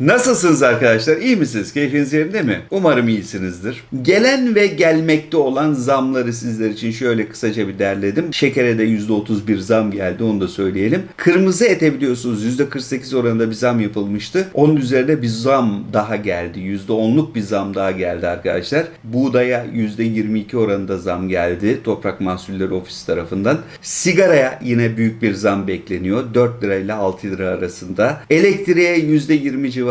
Nasılsınız arkadaşlar? İyi misiniz? Keyfiniz yerinde mi? Umarım iyisinizdir. Gelen ve gelmekte olan zamları sizler için şöyle kısaca bir derledim. Şekere de %31 zam geldi onu da söyleyelim. Kırmızı ete biliyorsunuz %48 oranında bir zam yapılmıştı. Onun üzerine bir zam daha geldi. %10'luk bir zam daha geldi arkadaşlar. Buğdaya %22 oranında zam geldi. Toprak Mahsulleri Ofisi tarafından. Sigaraya yine büyük bir zam bekleniyor. 4 lira ile 6 lira arasında. Elektriğe %20 civarında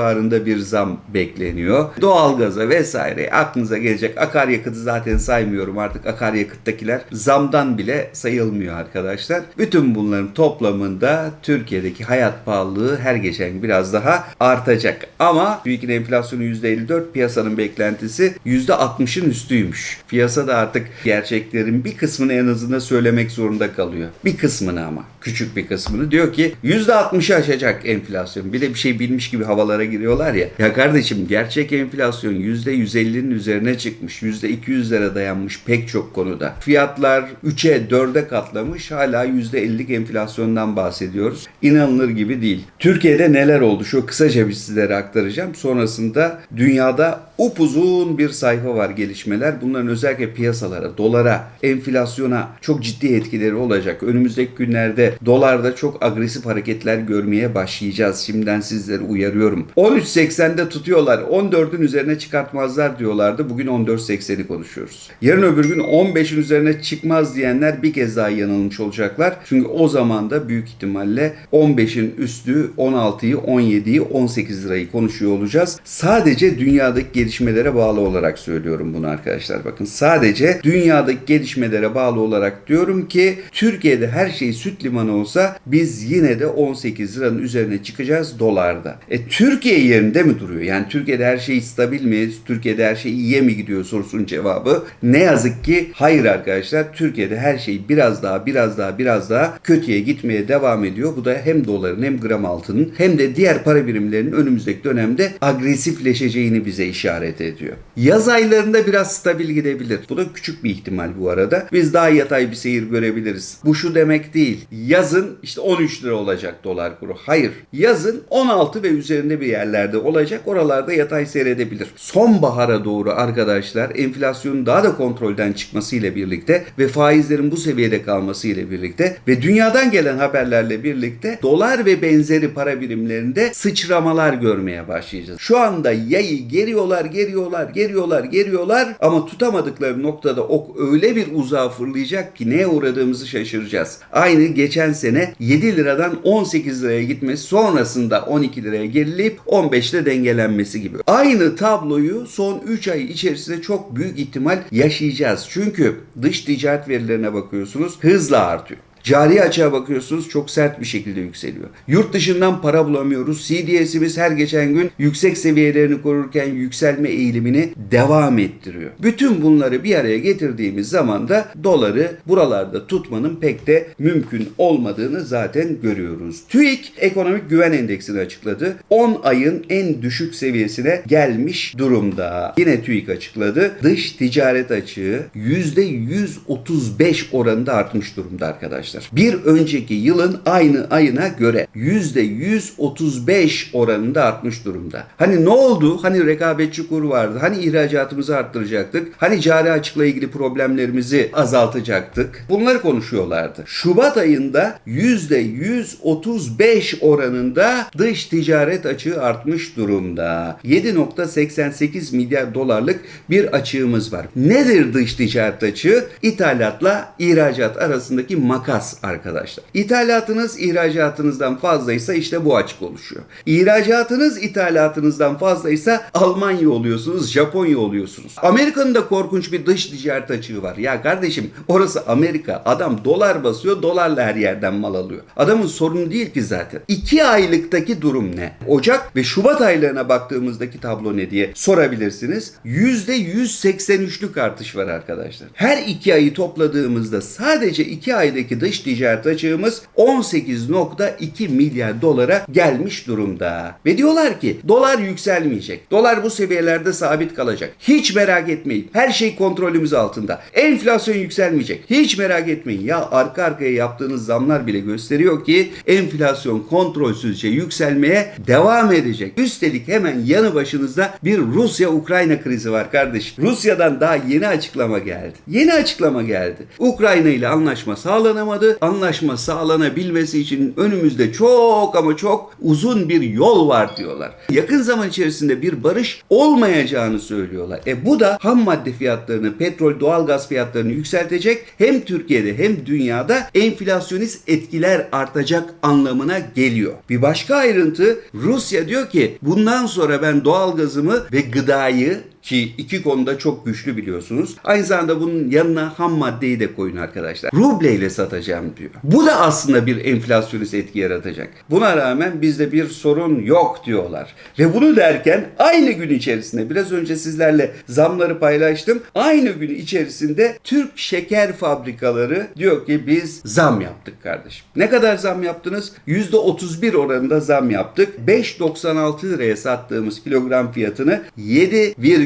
bir zam bekleniyor. Doğalgaza vesaire aklınıza gelecek akaryakıtı zaten saymıyorum artık akaryakıttakiler zamdan bile sayılmıyor arkadaşlar. Bütün bunların toplamında Türkiye'deki hayat pahalılığı her geçen biraz daha artacak. Ama TÜİK'in enflasyonu %54 piyasanın beklentisi %60'ın üstüymüş. Piyasa da artık gerçeklerin bir kısmını en azından söylemek zorunda kalıyor. Bir kısmını ama küçük bir kısmını diyor ki %60'ı aşacak enflasyon. Bir de bir şey bilmiş gibi havalara giriyorlar ya. Ya kardeşim gerçek enflasyon %150'nin üzerine çıkmış. %200'lere dayanmış pek çok konuda. Fiyatlar 3'e 4'e katlamış. Hala %50'lik enflasyondan bahsediyoruz. İnanılır gibi değil. Türkiye'de neler oldu? Şu kısaca bir sizlere aktaracağım. Sonrasında dünyada upuzun bir sayfa var gelişmeler. Bunların özellikle piyasalara, dolara, enflasyona çok ciddi etkileri olacak. Önümüzdeki günlerde dolarda çok agresif hareketler görmeye başlayacağız. Şimdiden sizleri uyarıyorum. 13.80'de tutuyorlar. 14'ün üzerine çıkartmazlar diyorlardı. Bugün 14.80'i konuşuyoruz. Yarın öbür gün 15'in üzerine çıkmaz diyenler bir kez daha yanılmış olacaklar. Çünkü o zaman da büyük ihtimalle 15'in üstü 16'yı, 17'yi, 18 lirayı konuşuyor olacağız. Sadece dünyadaki gelişmelere bağlı olarak söylüyorum bunu arkadaşlar. Bakın sadece dünyadaki gelişmelere bağlı olarak diyorum ki Türkiye'de her şey süt limanı olsa biz yine de 18 liranın üzerine çıkacağız dolarda. E Türkiye yerinde mi duruyor? Yani Türkiye'de her şey stabil mi? Türkiye'de her şey iyiye mi gidiyor sorusunun cevabı ne yazık ki hayır arkadaşlar. Türkiye'de her şey biraz daha biraz daha biraz daha kötüye gitmeye devam ediyor. Bu da hem doların hem gram altının hem de diğer para birimlerinin önümüzdeki dönemde agresifleşeceğini bize işaret ediyor. Yaz aylarında biraz stabil gidebilir. Bu da küçük bir ihtimal bu arada. Biz daha yatay bir seyir görebiliriz. Bu şu demek değil. Yazın işte 13 lira olacak dolar kuru. Hayır. Yazın 16 ve üzerinde bir yerlerde olacak. Oralarda yatay seyredebilir. Sonbahara doğru arkadaşlar enflasyonun daha da kontrolden çıkmasıyla birlikte ve faizlerin bu seviyede kalmasıyla birlikte ve dünyadan gelen haberlerle birlikte dolar ve benzeri para birimlerinde sıçramalar görmeye başlayacağız. Şu anda yayı geriyorlar, geriyorlar, geriyorlar, geriyorlar ama tutamadıkları noktada ok öyle bir uzağa fırlayacak ki neye uğradığımızı şaşıracağız. Aynı geçen sene 7 liradan 18 liraya gitmesi sonrasında 12 liraya gerileyip 15'te dengelenmesi gibi. Aynı tabloyu son 3 ay içerisinde çok büyük ihtimal yaşayacağız. Çünkü dış ticaret verilerine bakıyorsunuz hızla artıyor. Cari açığa bakıyorsunuz çok sert bir şekilde yükseliyor. Yurt dışından para bulamıyoruz. CDS'imiz her geçen gün yüksek seviyelerini korurken yükselme eğilimini devam ettiriyor. Bütün bunları bir araya getirdiğimiz zaman da doları buralarda tutmanın pek de mümkün olmadığını zaten görüyoruz. TÜİK ekonomik güven endeksini açıkladı. 10 ayın en düşük seviyesine gelmiş durumda. Yine TÜİK açıkladı. Dış ticaret açığı %135 oranında artmış durumda arkadaşlar. Bir önceki yılın aynı ayına göre %135 oranında artmış durumda. Hani ne oldu? Hani rekabetçi kur vardı. Hani ihracatımızı arttıracaktık. Hani cari açıkla ilgili problemlerimizi azaltacaktık. Bunları konuşuyorlardı. Şubat ayında %135 oranında dış ticaret açığı artmış durumda. 7.88 milyar dolarlık bir açığımız var. Nedir dış ticaret açığı? İthalatla ihracat arasındaki makas arkadaşlar. İthalatınız ihracatınızdan fazlaysa işte bu açık oluşuyor. İhracatınız ithalatınızdan fazlaysa Almanya oluyorsunuz, Japonya oluyorsunuz. Amerika'nın da korkunç bir dış ticaret açığı var. Ya kardeşim orası Amerika. Adam dolar basıyor, dolarla her yerden mal alıyor. Adamın sorunu değil ki zaten. 2 aylıktaki durum ne? Ocak ve Şubat aylarına baktığımızdaki tablo ne diye sorabilirsiniz. %183'lük artış var arkadaşlar. Her iki ayı topladığımızda sadece iki aydaki dış dış ticaret açığımız 18.2 milyar dolara gelmiş durumda. Ve diyorlar ki dolar yükselmeyecek. Dolar bu seviyelerde sabit kalacak. Hiç merak etmeyin. Her şey kontrolümüz altında. Enflasyon yükselmeyecek. Hiç merak etmeyin. Ya arka arkaya yaptığınız zamlar bile gösteriyor ki enflasyon kontrolsüzce yükselmeye devam edecek. Üstelik hemen yanı başınızda bir Rusya-Ukrayna krizi var kardeşim. Rusya'dan daha yeni açıklama geldi. Yeni açıklama geldi. Ukrayna ile anlaşma sağlanamadı. Anlaşma sağlanabilmesi için önümüzde çok ama çok uzun bir yol var diyorlar. Yakın zaman içerisinde bir barış olmayacağını söylüyorlar. E bu da ham madde fiyatlarını, petrol, doğalgaz fiyatlarını yükseltecek. Hem Türkiye'de hem dünyada enflasyonist etkiler artacak anlamına geliyor. Bir başka ayrıntı Rusya diyor ki bundan sonra ben doğalgazımı ve gıdayı ki iki konuda çok güçlü biliyorsunuz. Aynı zamanda bunun yanına ham maddeyi de koyun arkadaşlar. Rubleyle satacağım diyor. Bu da aslında bir enflasyonist etki yaratacak. Buna rağmen bizde bir sorun yok diyorlar. Ve bunu derken aynı gün içerisinde biraz önce sizlerle zamları paylaştım. Aynı gün içerisinde Türk şeker fabrikaları diyor ki biz zam yaptık kardeşim. Ne kadar zam yaptınız? %31 oranında zam yaptık. 5.96 liraya sattığımız kilogram fiyatını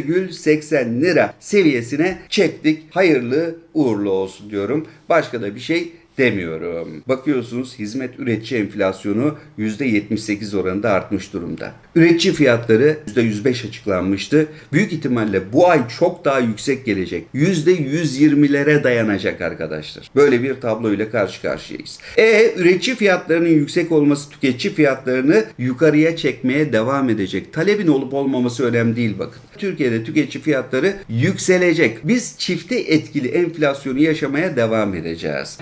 7,80 lira seviyesine çektik. Hayırlı uğurlu olsun diyorum. Başka da bir şey demiyorum. Bakıyorsunuz hizmet üretici enflasyonu %78 oranında artmış durumda. Üretici fiyatları %105 açıklanmıştı. Büyük ihtimalle bu ay çok daha yüksek gelecek. %120'lere dayanacak arkadaşlar. Böyle bir tablo ile karşı karşıyayız. E üretici fiyatlarının yüksek olması tüketici fiyatlarını yukarıya çekmeye devam edecek. Talebin olup olmaması önemli değil bakın. Türkiye'de tüketici fiyatları yükselecek. Biz çifte etkili enflasyonu yaşamaya devam edeceğiz.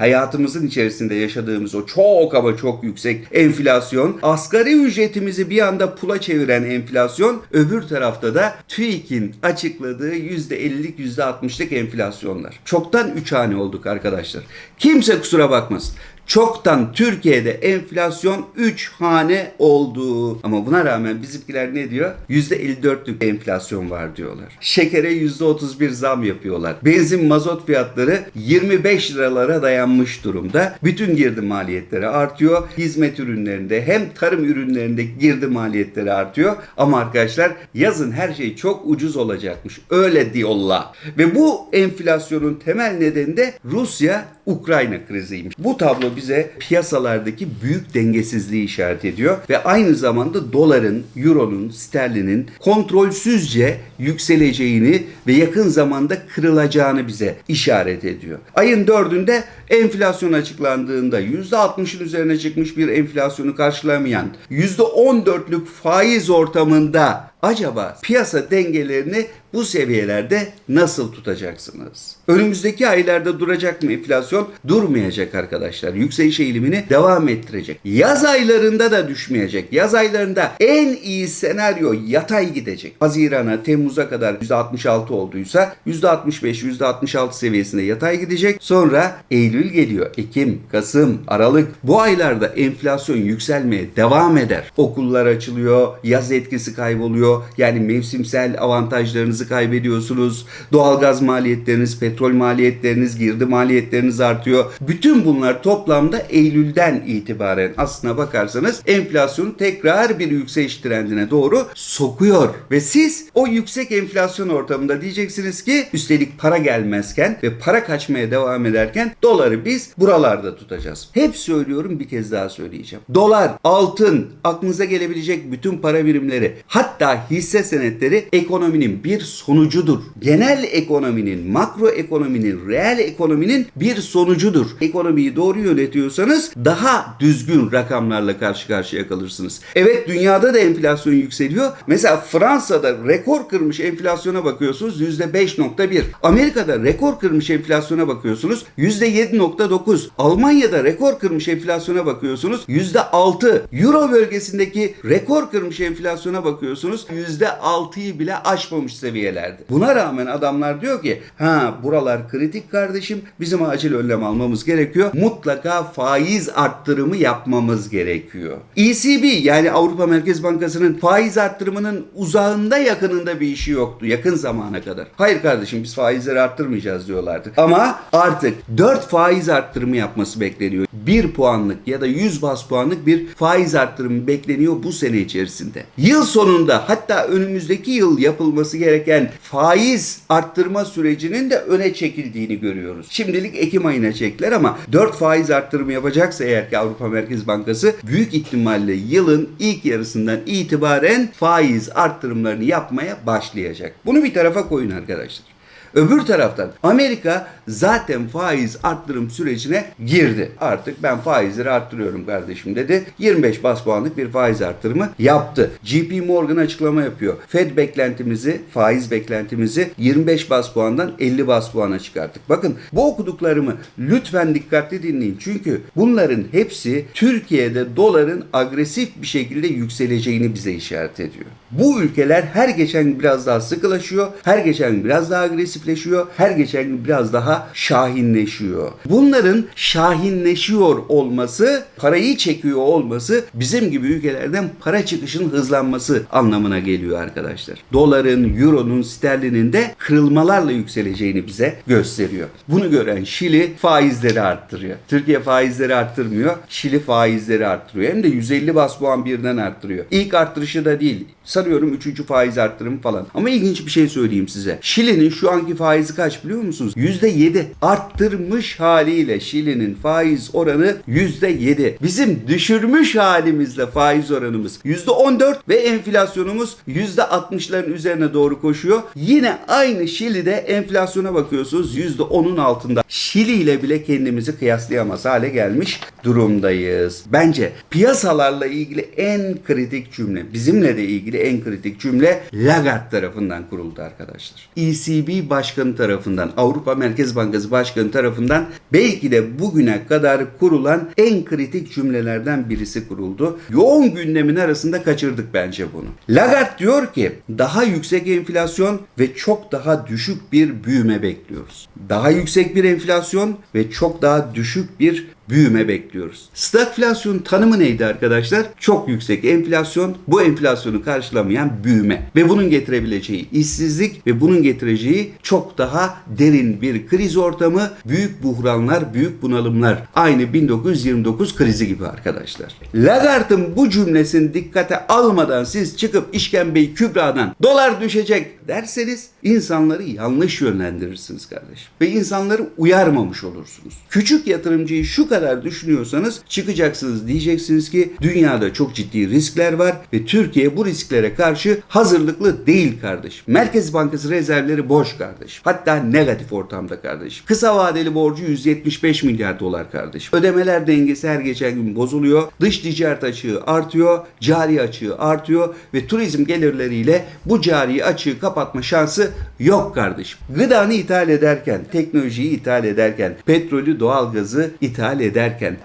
Hayatımızın içerisinde yaşadığımız o çok ama çok yüksek enflasyon, asgari ücretimizi bir anda pula çeviren enflasyon, öbür tarafta da TÜİK'in açıkladığı %50'lik %60'lık enflasyonlar. Çoktan 3 hane olduk arkadaşlar. Kimse kusura bakmasın. Çoktan Türkiye'de enflasyon 3 hane oldu. Ama buna rağmen bizimkiler ne diyor? %54'lük enflasyon var diyorlar. Şekere %31 zam yapıyorlar. Benzin mazot fiyatları 25 liralara dayanmış durumda. Bütün girdi maliyetleri artıyor. Hizmet ürünlerinde hem tarım ürünlerinde girdi maliyetleri artıyor. Ama arkadaşlar yazın her şey çok ucuz olacakmış. Öyle diyorlar. Ve bu enflasyonun temel nedeni de Rusya Ukrayna kriziymiş. Bu tablo bize piyasalardaki büyük dengesizliği işaret ediyor ve aynı zamanda doların, euronun, sterlinin kontrolsüzce yükseleceğini ve yakın zamanda kırılacağını bize işaret ediyor. Ayın dördünde enflasyon açıklandığında %60'ın üzerine çıkmış bir enflasyonu karşılamayan %14'lük faiz ortamında acaba piyasa dengelerini bu seviyelerde nasıl tutacaksınız? Önümüzdeki aylarda duracak mı enflasyon? Durmayacak arkadaşlar. Yükseliş eğilimini devam ettirecek. Yaz aylarında da düşmeyecek. Yaz aylarında en iyi senaryo yatay gidecek. Hazirana, Temmuz'a kadar %66 olduysa %65, %66 seviyesinde yatay gidecek. Sonra Eylül geliyor. Ekim, Kasım, Aralık. Bu aylarda enflasyon yükselmeye devam eder. Okullar açılıyor, yaz etkisi kayboluyor. Yani mevsimsel avantajlarınızı kaybediyorsunuz. Doğalgaz maliyetleriniz, petrol maliyetleriniz, girdi maliyetleriniz artıyor. Bütün bunlar toplamda Eylül'den itibaren aslına bakarsanız enflasyonu tekrar bir yükseliş trendine doğru sokuyor. Ve siz o yüksek enflasyon ortamında diyeceksiniz ki üstelik para gelmezken ve para kaçmaya devam ederken doları biz buralarda tutacağız. Hep söylüyorum bir kez daha söyleyeceğim. Dolar, altın, aklınıza gelebilecek bütün para birimleri hatta hisse senetleri ekonominin bir sonucudur. Genel ekonominin, makro ekonominin, reel ekonominin bir sonucudur. Ekonomiyi doğru yönetiyorsanız daha düzgün rakamlarla karşı karşıya kalırsınız. Evet dünyada da enflasyon yükseliyor. Mesela Fransa'da rekor kırmış enflasyona bakıyorsunuz %5.1. Amerika'da rekor kırmış enflasyona bakıyorsunuz %7.9. Almanya'da rekor kırmış enflasyona bakıyorsunuz %6. Euro bölgesindeki rekor kırmış enflasyona bakıyorsunuz %6'yı bile aşmamış seviyede seviyelerdi. Buna rağmen adamlar diyor ki ha buralar kritik kardeşim bizim acil önlem almamız gerekiyor. Mutlaka faiz arttırımı yapmamız gerekiyor. ECB yani Avrupa Merkez Bankası'nın faiz arttırımının uzağında yakınında bir işi yoktu yakın zamana kadar. Hayır kardeşim biz faizleri arttırmayacağız diyorlardı. Ama artık 4 faiz arttırımı yapması bekleniyor. 1 puanlık ya da 100 bas puanlık bir faiz arttırımı bekleniyor bu sene içerisinde. Yıl sonunda hatta önümüzdeki yıl yapılması gereken faiz arttırma sürecinin de öne çekildiğini görüyoruz. Şimdilik Ekim ayına çektiler ama 4 faiz arttırımı yapacaksa eğer ki Avrupa Merkez Bankası büyük ihtimalle yılın ilk yarısından itibaren faiz arttırımlarını yapmaya başlayacak. Bunu bir tarafa koyun arkadaşlar. Öbür taraftan Amerika zaten faiz arttırım sürecine girdi. Artık ben faizleri arttırıyorum kardeşim dedi. 25 bas puanlık bir faiz arttırımı yaptı. JP Morgan açıklama yapıyor. Fed beklentimizi, faiz beklentimizi 25 bas puandan 50 bas puana çıkarttık. Bakın bu okuduklarımı lütfen dikkatli dinleyin. Çünkü bunların hepsi Türkiye'de doların agresif bir şekilde yükseleceğini bize işaret ediyor. Bu ülkeler her geçen biraz daha sıkılaşıyor. Her geçen biraz daha agresifleşiyor. Her geçen biraz daha şahinleşiyor. Bunların şahinleşiyor olması, parayı çekiyor olması bizim gibi ülkelerden para çıkışının hızlanması anlamına geliyor arkadaşlar. Doların, euronun, sterlinin de kırılmalarla yükseleceğini bize gösteriyor. Bunu gören Şili faizleri arttırıyor. Türkiye faizleri arttırmıyor. Şili faizleri arttırıyor. Hem de 150 bas puan birden arttırıyor. İlk arttırışı da değil. Sanıyorum 3. faiz arttırımı falan. Ama ilginç bir şey söyleyeyim size. Şili'nin şu anki faizi kaç biliyor musunuz? %7. Arttırmış haliyle Şili'nin faiz oranı %7. Bizim düşürmüş halimizle faiz oranımız %14 ve enflasyonumuz %60'ların üzerine doğru koşuyor. Yine aynı Şili'de enflasyona bakıyorsunuz %10'un altında. Şili ile bile kendimizi kıyaslayamaz hale gelmiş durumdayız. Bence piyasalarla ilgili en kritik cümle, bizimle de ilgili en kritik cümle Lagarde tarafından kuruldu arkadaşlar. ECB başkanı tarafından, Avrupa Merkez Bankası başkanı tarafından belki de bugüne kadar kurulan en kritik cümlelerden birisi kuruldu. Yoğun gündemin arasında kaçırdık bence bunu. Lagarde diyor ki daha yüksek enflasyon ve çok daha düşük bir büyüme bekliyoruz. Daha yüksek bir enflasyon ve çok daha düşük bir büyüme bekliyoruz. Stagflasyon tanımı neydi arkadaşlar? Çok yüksek enflasyon, bu enflasyonu karşılamayan büyüme ve bunun getirebileceği işsizlik ve bunun getireceği çok daha derin bir kriz ortamı, büyük buhranlar, büyük bunalımlar. Aynı 1929 krizi gibi arkadaşlar. Lagarde'ın bu cümlesini dikkate almadan siz çıkıp işkembeyi kübradan dolar düşecek derseniz insanları yanlış yönlendirirsiniz kardeşim. Ve insanları uyarmamış olursunuz. Küçük yatırımcıyı şu kadar düşünüyorsanız çıkacaksınız diyeceksiniz ki dünyada çok ciddi riskler var ve Türkiye bu risklere karşı hazırlıklı değil kardeşim. Merkez Bankası rezervleri boş kardeşim. Hatta negatif ortamda kardeşim. Kısa vadeli borcu 175 milyar dolar kardeşim. Ödemeler dengesi her geçen gün bozuluyor. Dış ticaret açığı artıyor. Cari açığı artıyor ve turizm gelirleriyle bu cari açığı kapatma şansı yok kardeşim. Gıdanı ithal ederken, teknolojiyi ithal ederken, petrolü, doğalgazı ithal ederken,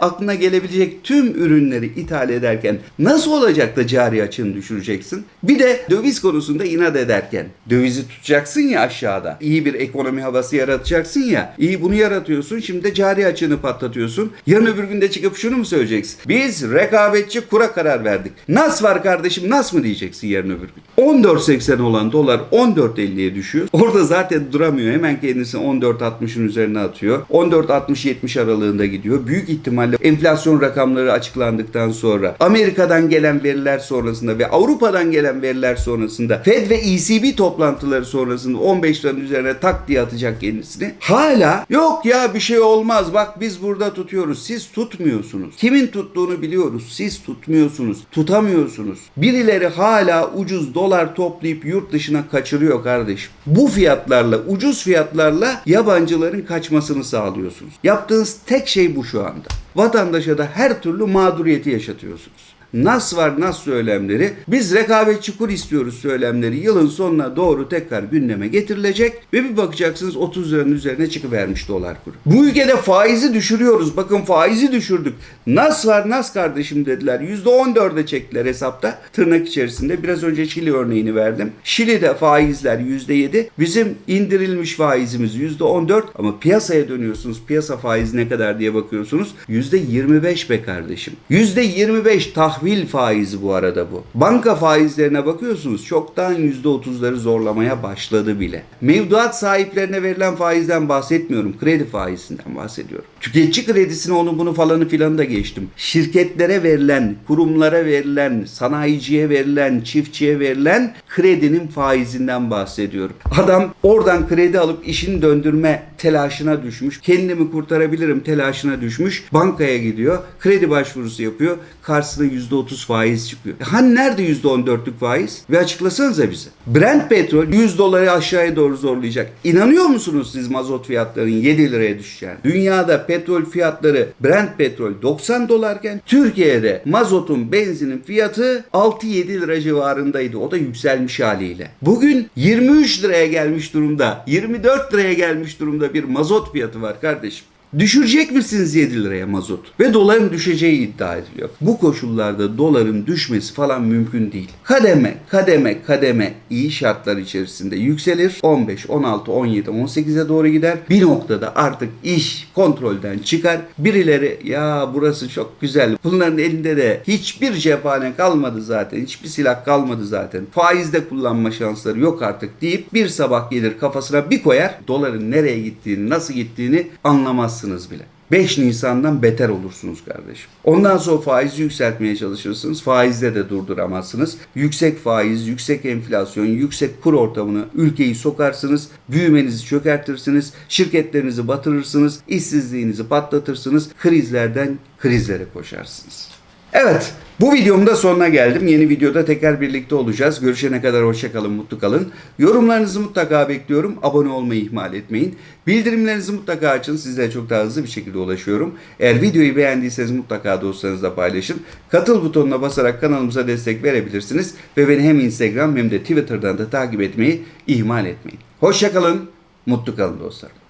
aklına gelebilecek tüm ürünleri ithal ederken nasıl olacak da cari açığını düşüreceksin? Bir de döviz konusunda inat ederken dövizi tutacaksın ya aşağıda. İyi bir ekonomi havası yaratacaksın ya. İyi bunu yaratıyorsun. Şimdi de cari açığını patlatıyorsun. Yarın öbür günde çıkıp şunu mu söyleyeceksin? Biz rekabetçi kura karar verdik. Nas var kardeşim nas mı diyeceksin yarın öbür gün. 14.80 olan dolar 14.50'ye düşüyor. Orada zaten duramıyor. Hemen kendisini 14.60'ın üzerine atıyor. 14.60-70 aralığında gidiyor. Büyük ihtimalle enflasyon rakamları açıklandıktan sonra Amerika'dan gelen veriler sonrasında ve Avrupa'dan gelen veriler sonrasında Fed ve ECB toplantıları sonrasında 15 liranın üzerine tak diye atacak kendisini. Hala yok ya bir şey olmaz bak biz burada tutuyoruz. Siz tutmuyorsunuz. Kimin tuttuğunu biliyoruz. Siz tutmuyorsunuz. Tutamıyorsunuz. Birileri hala ucuz dolar toplayıp yurt dışına kaçırıyor kardeşim. Bu fiyatlarla ucuz fiyatlarla yabancıların kaçmasını sağlıyorsunuz. Yaptığınız tek şey bu şu anda. Vatandaşa da her türlü mağduriyeti yaşatıyorsunuz. Nas var nas söylemleri. Biz rekabetçi kur istiyoruz söylemleri yılın sonuna doğru tekrar gündeme getirilecek ve bir bakacaksınız 30 liranın üzerine çıkıvermiş dolar kuru. Bu ülkede faizi düşürüyoruz. Bakın faizi düşürdük. Nas var nas kardeşim dediler. %14'e çektiler hesapta. Tırnak içerisinde. Biraz önce Şili örneğini verdim. Şili'de faizler %7. Bizim indirilmiş faizimiz %14 ama piyasaya dönüyorsunuz. Piyasa faizi ne kadar diye bakıyorsunuz. %25 be kardeşim. %25 tahvil faizi bu arada bu. Banka faizlerine bakıyorsunuz. Çoktan %30'ları zorlamaya başladı bile. Mevduat sahiplerine verilen faizden bahsetmiyorum. Kredi faizinden bahsediyorum. Tüketici kredisini onu bunu falanı filanı da geçtim. Şirketlere verilen, kurumlara verilen, sanayiciye verilen, çiftçiye verilen kredinin faizinden bahsediyorum. Adam oradan kredi alıp işini döndürme telaşına düşmüş. Kendimi kurtarabilirim telaşına düşmüş. Bankaya gidiyor. Kredi başvurusu yapıyor. Karşısına %30 faiz çıkıyor. E Hani nerede %14'lük faiz? Ve açıklasanıza bize. Brent petrol 100 doları aşağıya doğru zorlayacak. İnanıyor musunuz siz mazot fiyatlarının 7 liraya düşeceğine? Dünyada petrol fiyatları Brent petrol 90 dolarken Türkiye'de mazotun benzinin fiyatı 6-7 lira civarındaydı. O da yükselmiş haliyle. Bugün 23 liraya gelmiş durumda. 24 liraya gelmiş durumda bir mazot fiyatı var kardeşim. Düşürecek misiniz 7 liraya mazot? Ve doların düşeceği iddia ediliyor. Bu koşullarda doların düşmesi falan mümkün değil. Kademe, kademe, kademe iyi şartlar içerisinde yükselir. 15, 16, 17, 18'e doğru gider. Bir noktada artık iş kontrolden çıkar. Birileri ya burası çok güzel. Bunların elinde de hiçbir cephane kalmadı zaten. Hiçbir silah kalmadı zaten. Faizde kullanma şansları yok artık deyip bir sabah gelir kafasına bir koyar. Doların nereye gittiğini, nasıl gittiğini anlamazsınız bile. 5 Nisan'dan beter olursunuz kardeşim. Ondan sonra faizi yükseltmeye çalışırsınız. Faizde de durduramazsınız. Yüksek faiz, yüksek enflasyon, yüksek kur ortamını ülkeyi sokarsınız. Büyümenizi çökertirsiniz. Şirketlerinizi batırırsınız. işsizliğinizi patlatırsınız. Krizlerden krizlere koşarsınız. Evet, bu videomun da sonuna geldim. Yeni videoda tekrar birlikte olacağız. Görüşene kadar hoşça kalın, mutlu kalın. Yorumlarınızı mutlaka bekliyorum. Abone olmayı ihmal etmeyin. Bildirimlerinizi mutlaka açın. Sizlere çok daha hızlı bir şekilde ulaşıyorum. Eğer videoyu beğendiyseniz mutlaka dostlarınızla paylaşın. Katıl butonuna basarak kanalımıza destek verebilirsiniz. Ve beni hem Instagram hem de Twitter'dan da takip etmeyi ihmal etmeyin. Hoşça kalın, mutlu kalın dostlarım.